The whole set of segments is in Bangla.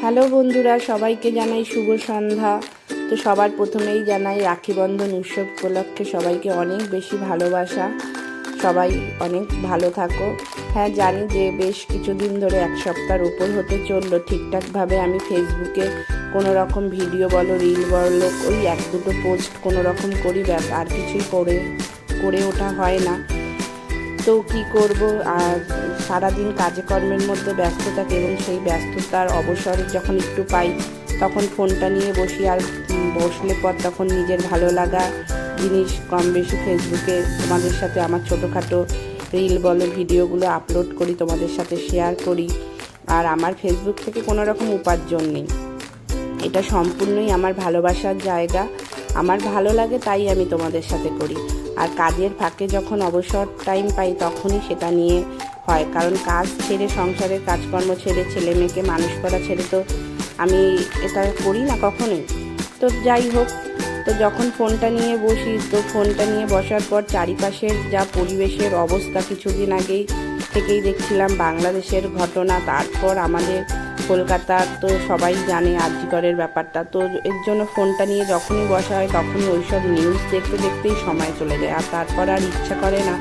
হ্যালো বন্ধুরা, সবাইকে জানাই শুভ সন্ধ্যা। তো সবার প্রথমেই জানাই রাখি বন্ধন উৎসব উপলক্ষে সবাইকে অনেক বেশি ভালোবাসা। সবাই অনেক ভালো থাকো। হ্যাঁ জানি যে বেশ কিছুদিন ধরে এক সপ্তাহের উপর হতে চলল। ঠিকঠাকভাবে আমি ফেসবুকে কোনো রকম ভিডিও বলো, রিল বলো, ওই এক দুটো পোস্ট কোনো রকম করি ব্যাস আর কিছুই করে করে ওঠা হয় না। তো কি করব? আর সারাদিন কাজে কর্মের মধ্যে ব্যস্ত থাকি এবং সেই ব্যস্ততার অবসর যখন একটু পাই, তখন ফোনটা নিয়ে বসি আর বসলে পর তখন নিজের ভালো লাগা জিনিস কম বেশি ফেসবুকে তোমাদের সাথে আমার ছোটোখাটো রিল বলো, ভিডিওগুলো আপলোড করি, তোমাদের সাথে শেয়ার করি আর আমার ফেসবুক থেকে কোনো রকম উপার্জন নেই। এটা সম্পূর্ণই আমার ভালোবাসার জায়গা। আমার ভালো লাগে তাই আমি তোমাদের সাথে করি। আর কাজের ফাঁকে যখন অবসর টাইম পাই, তখনই সেটা নিয়ে হয়। কারণ কাজ ছেড়ে সংসারের কাজকর্ম ছেড়ে, ছেলে মেয়েকে মানুষ করা ছেড়ে তো আমি এটা করি না কখনোই। তো যাই হোক, তো যখন ফোনটা নিয়ে বসি, তো ফোনটা নিয়ে বসার পর চারিপাশের যা পরিবেশের অবস্থা কিছুদিন আগেই থেকেই দেখছিলাম বাংলাদেশের ঘটনা, তারপর আমাদের কলকাতার তো সবাই জানে আর্যিকরের ব্যাপারটা। তো এর জন্য ফোনটা নিয়ে যখনই বসা হয়, তখনই ওইসব নিউজ দেখতে, দেখতেই সময় চলে যায়। আর তারপর আর ইচ্ছা করে না।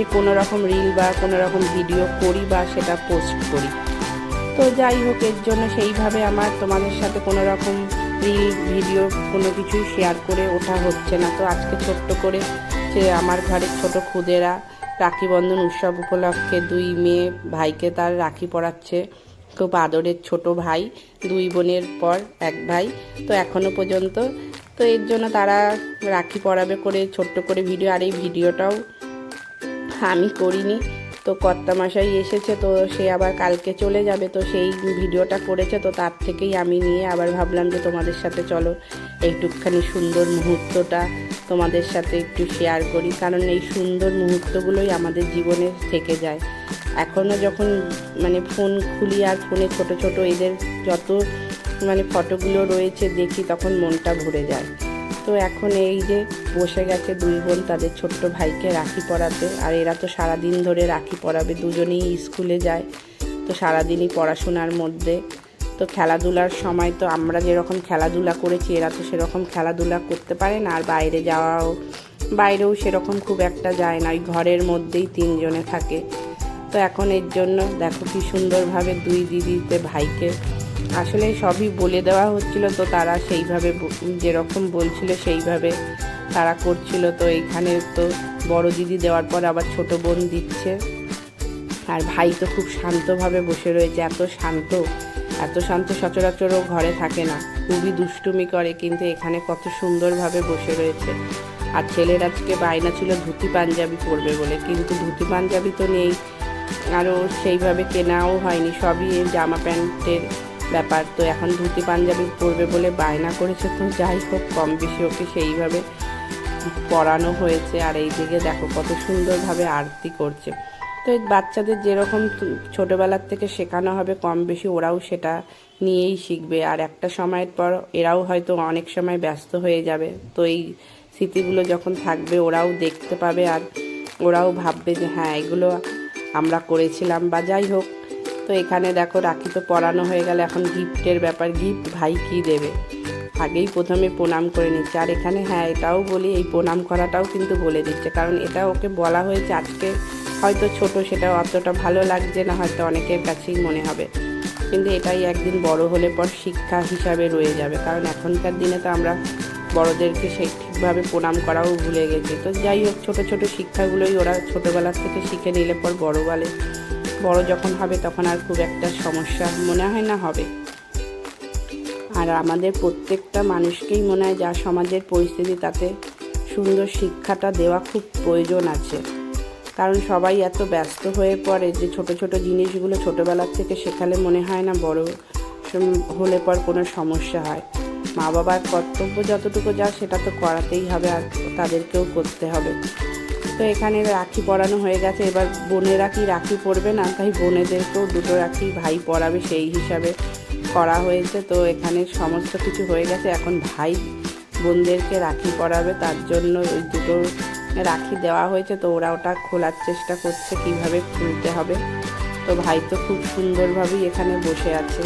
যে কোনো রকম রিল বা কোনো রকম ভিডিও করি বা সেটা পোস্ট করি। তো যাই হোক, এর জন্য সেইভাবে আমার তোমাদের সাথে কোনো রকম রিল ভিডিও কোনো কিছুই শেয়ার করে ওঠা হচ্ছে না। তো আজকে ছোট্ট করে যে আমার ঘরের ছোট খুদেরা রাখি বন্ধন উৎসব উপলক্ষে দুই মেয়ে ভাইকে তার রাখি পড়াচ্ছে খুব আদরের ছোট ভাই, দুই বোনের পর এক ভাই। তো এখনও পর্যন্ত তো এর জন্য তারা রাখি পড়াবে করে ছোট্ট করে ভিডিও আর এই ভিডিওটাও আমি করিনি। তো কর্তামশাই এসেছে, তো সে আবার কালকে চলে যাবে, তো সেই ভিডিওটা করেছে, তো তার থেকেই আমি নিয়ে আবার ভাবলাম যে তোমাদের সাথে চলো একটুখানি সুন্দর মুহূর্তটা তোমাদের সাথে একটু শেয়ার করি, কারণ এই সুন্দর মুহূর্তগুলোই আমাদের জীবনে থেকে যায়। এখনও যখন মানে ফোন খুলি আর ফোনে ছোট ছোট এদের যত মানে ফটোগুলো রয়েছে দেখি, তখন মনটা ভরে যায়। তো এখন এই যে বসে গেছে দুই বোন তাদের ছোট্ট ভাইকে রাখি পড়াতে। আর এরা তো সারাদিন ধরে রাখি পরাবে দুজনেই স্কুলে যায়। তো সারাদিনই পড়াশোনার মধ্যে। তো খেলাধুলার সময় তো আমরা যেরকম খেলাধুলা করেছি, এরা তো সেরকম খেলাধুলা করতে পারে না। আর বাইরে যাওয়াও, বাইরেও সেরকম খুব একটা যায় না। ওই ঘরের মধ্যেই তিনজনে থাকে। তো এখন এর জন্য দেখো কি সুন্দরভাবে দুই দিদিতে ভাইকে আসলে সবই বলে দেওয়া হচ্ছিল, তো তারা সেইভাবে যেরকম বলছিল সেইভাবে তারা করছিল। তো এইখানে তো বড় দিদি দেওয়ার পর আবার ছোট বোন দিচ্ছে। আর ভাই তো খুব শান্তভাবে বসে রয়েছে, এত শান্ত এত শান্ত সচরাচরও ঘরে থাকে না। খুবই দুষ্টুমি করে, কিন্তু এখানে কত সুন্দরভাবে বসে রয়েছে। আর ছেলের আজকে বায়না ছিল ধুতি পাঞ্জাবি পরবে বলে, কিন্তু ধুতি পাঞ্জাবি তো নেই। আরও সেইভাবে কেনাও হয়নি, সবই জামা প্যান্টের ব্যাপার। তো এখন ধুতি পাঞ্জাবি পরবে বলে বায়না করেছে, তো যাই হোক, কম বেশি ওকে সেইভাবে পরানো হয়েছে। আর এই দিকে দেখো কত সুন্দরভাবে আরতি করছে। তো এই বাচ্চাদের যেরকম ছোটোবেলার থেকে শেখানো হবে, কম বেশি ওরাও সেটা নিয়েই শিখবে। আর একটা সময়ের পর এরাও হয়তো অনেক সময় ব্যস্ত হয়ে যাবে। তো এই স্মৃতিগুলো যখন থাকবে, ওরাও দেখতে পাবে আর ওরাও ভাববে যে হ্যাঁ এগুলো আমরা করেছিলাম বা যাই হোক তো এখানে দেখো, রাখি তো পরানো হয়ে গেল। এখন গিফটের ব্যাপার, গিফট ভাই কি দেবে? আগেই প্রথমে প্রণাম করে নিচ্ছে। আর এখানে হ্যাঁ এটাও বলি, এই প্রণাম করাটাও কিন্তু বলে দিচ্ছে। কারণ এটা ওকে বলা হয়েছে আজকে। হয়তো ছোট সেটা অতটা ভালো লাগছে না, হয়তো অনেকের কাছেই মনে হবে। কিন্তু এটাই একদিন বড় হলে পর শিক্ষা হিসাবে রয়ে যাবে। কারণ এখনকার দিনে তো আমরা বড়দেরকে সেই ঠিকভাবে প্রণাম করাও ভুলে গেছি। তো যাই হোক, ছোটো ছোটো শিক্ষাগুলোই ওরা ছোটোবেলার থেকে শিখে নিলে পর বড় বলে বড় যখন হবে তখন আর খুব একটা সমস্যা মনে হয় না, হবে। আর আমাদের প্রত্যেকটা মানুষকেই মনে হয় যা সমাজের পরিস্থিতি, তাতে সুন্দর শিক্ষাটা দেওয়া খুব প্রয়োজন আছে। কারণ সবাই এত ব্যস্ত হয়ে পড়ে যে ছোট ছোট জিনিসগুলো ছোটোবেলার থেকে শেখালে মনে হয় না বড় হলে পর কোনো সমস্যা হয়। মা বাবার কর্তব্য যতটুকু যা, সেটা তো করাতেই হবে আর তাদেরকেও করতে হবে। তো এখানে রাখি পরানো হয়ে গেছে। এবার বোনেরা কি রাখি পরবে না? তাই বোনেদেরকেও দুটো রাখি ভাই পরাবে, সেই হিসাবে করা হয়েছে। তো এখানে সমস্ত কিছু হয়ে গেছে। এখন ভাই বোনদেরকে রাখি পরাবে। তার জন্য ওই দুটো রাখি দেওয়া হয়েছে। তো ওরা ওটা খোলার চেষ্টা করছে কীভাবে খুলতে হবে। তো ভাই তো খুব সুন্দরভাবেই এখানে বসে আছে।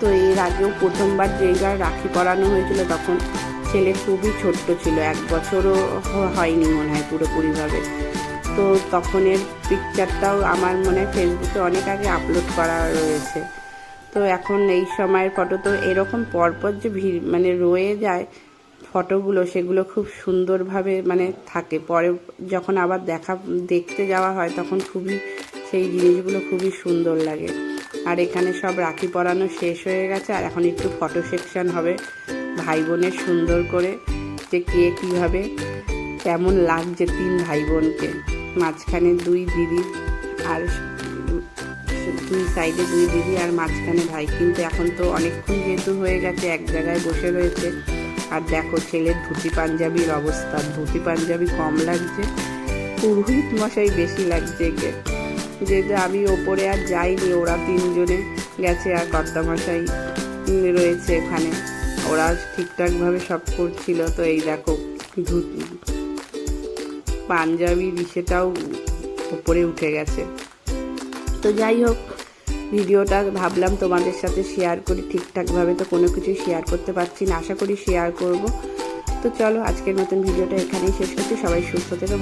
তো এর আগেও প্রথমবার যেইবার রাখি পরানো হয়েছিল, তখন ছেলে খুবই ছোট্ট ছিল, এক বছরও হয়নি মনে হয় পুরোপুরিভাবে তো তখনের পিকচারটাও আমার মনে হয় ফেসবুকে অনেক আগে আপলোড করা রয়েছে। তো এখন এই সময়ের ফটো তো এরকম পরপর যে ভিড় মানে রয়ে যায় ফটোগুলো সেগুলো খুব সুন্দরভাবে মানে থাকে। পরে যখন আবার দেখা, দেখতে যাওয়া হয়, তখন খুবই সেই জিনিসগুলো খুবই সুন্দর লাগে। আর এখানে সব রাখি পরানো শেষ হয়ে গেছে, আর এখন একটু ফটো সেকশন হবে। ভাই বোনের সুন্দর করে যে কে কীভাবে কেমন লাগছে তিন ভাই বোনকে মাঝখানে দুই দিদি আর দুই সাইডে দুই দিদি আর মাঝখানে ভাই। কিন্তু এখন তো অনেকক্ষণ যেহেতু হয়ে গেছে, এক জায়গায় বসে রয়েছে। আর দেখো ছেলের ধুতি পাঞ্জাবির অবস্থা। ধুতি পাঞ্জাবি কম লাগছে, পুরোহিত মশাই বেশি লাগছে একে। যেহেতু আমি ওপরে আর যাইনি, ওরা তিনজনে গেছে আর কর্তা মশাই রয়েছে এখানে। ওরা ঠিকঠাকভাবে সব করছিল, তো এই দেখো ধুতি পাঞ্জাবি সেটাও উপরে উঠে গেছে। তো যাই হোক, ভিডিওটা ভাবলাম তোমাদের সাথে শেয়ার করি, ঠিকঠাকভাবে তো কোনো কিছু শেয়ার করতে পারছি না, আশা করি শেয়ার করব। তো চলো, আজকের মতন ভিডিওটা এখানেই শেষ করছি, সবাই সুস্থ থেকে